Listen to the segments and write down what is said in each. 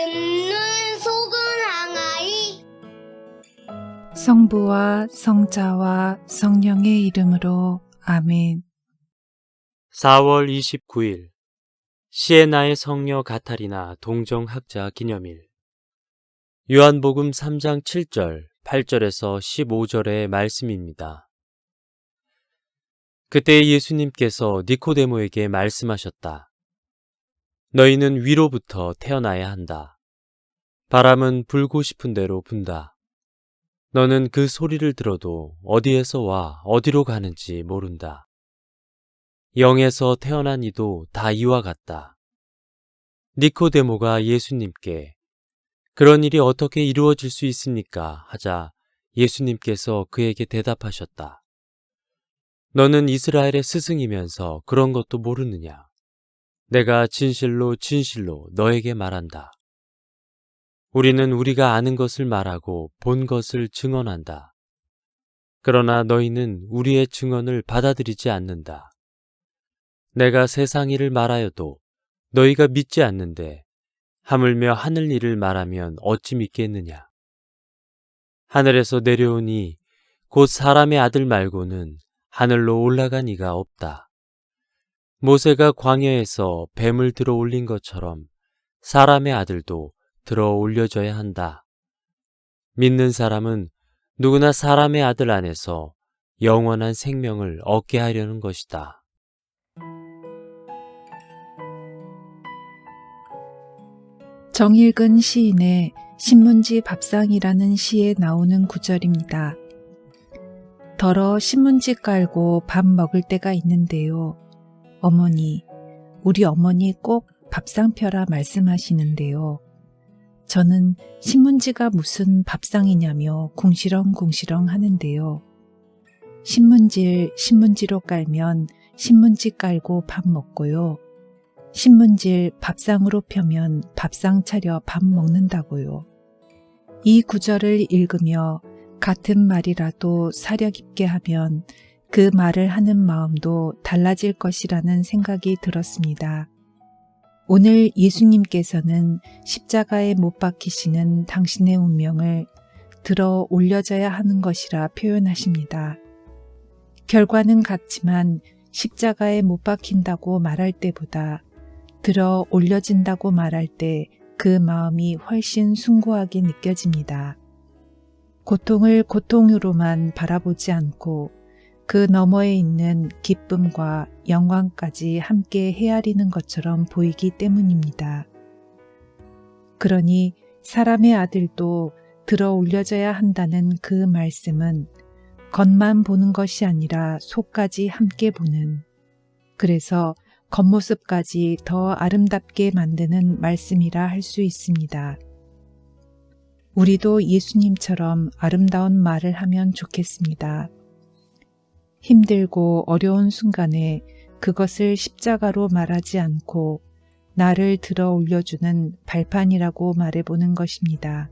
듣는 속은 항아리 성부와 성자와 성령의 이름으로 아멘. 4월 29일 시에나의 성녀 가타리나 동정학자 기념일 요한복음 3장 7절, 8절에서 15절의 말씀입니다. 그때 예수님께서 니코데모에게 말씀하셨다. 너희는 위로부터 태어나야 한다. 바람은 불고 싶은 대로 분다. 너는 그 소리를 들어도 어디에서 와 어디로 가는지 모른다. 영에서 태어난 이도 다 이와 같다. 니코데모가 예수님께 그런 일이 어떻게 이루어질 수 있습니까? 하자 예수님께서 그에게 대답하셨다. 너는 이스라엘의 스승이면서 그런 것도 모르느냐? 내가 진실로 진실로 너에게 말한다. 우리는 우리가 아는 것을 말하고 본 것을 증언한다. 그러나 너희는 우리의 증언을 받아들이지 않는다. 내가 세상 일을 말하여도 너희가 믿지 않는데 하물며 하늘 일을 말하면 어찌 믿겠느냐. 하늘에서 내려오니 곧 사람의 아들 말고는 하늘로 올라간 이가 없다. 모세가 광야에서 뱀을 들어 올린 것처럼 사람의 아들도 들어 올려져야 한다. 믿는 사람은 누구나 사람의 아들 안에서 영원한 생명을 얻게 하려는 것이다. 정일근 시인의 신문지 밥상이라는 시에 나오는 구절입니다. 덜어 신문지 깔고 밥 먹을 때가 있는데요. 어머니, 우리 어머니 꼭 밥상 펴라 말씀하시는데요. 저는 신문지가 무슨 밥상이냐며 궁시렁궁시렁 하는데요. 신문지를 신문지로 깔면 신문지 깔고 밥 먹고요. 신문지를 밥상으로 펴면 밥상 차려 밥 먹는다고요. 이 구절을 읽으며 같은 말이라도 사려 깊게 하면 그 말을 하는 마음도 달라질 것이라는 생각이 들었습니다. 오늘 예수님께서는 십자가에 못 박히시는 당신의 운명을 들어 올려져야 하는 것이라 표현하십니다. 결과는 같지만 십자가에 못 박힌다고 말할 때보다 들어 올려진다고 말할 때 그 마음이 훨씬 숭고하게 느껴집니다. 고통을 고통으로만 바라보지 않고 그 너머에 있는 기쁨과 영광까지 함께 헤아리는 것처럼 보이기 때문입니다. 그러니 사람의 아들도 들어 올려져야 한다는 그 말씀은 겉만 보는 것이 아니라 속까지 함께 보는 그래서 겉모습까지 더 아름답게 만드는 말씀이라 할 수 있습니다. 우리도 예수님처럼 아름다운 말을 하면 좋겠습니다. 힘들고 어려운 순간에 그것을 십자가로 말하지 않고 나를 들어 올려주는 발판이라고 말해보는 것입니다.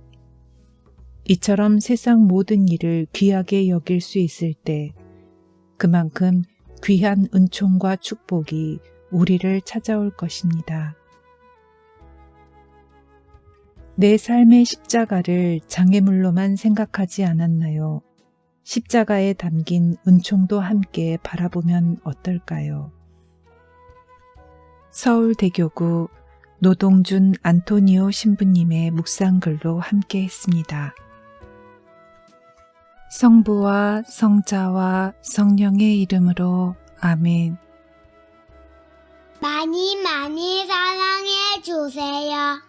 이처럼 세상 모든 일을 귀하게 여길 수 있을 때 그만큼 귀한 은총과 축복이 우리를 찾아올 것입니다. 내 삶의 십자가를 장애물로만 생각하지 않았나요? 십자가에 담긴 은총도 함께 바라보면 어떨까요? 서울대교구 노동준 안토니오 신부님의 묵상글로 함께 했습니다. 성부와 성자와 성령의 이름으로 아멘. 많이 많이 사랑해 주세요.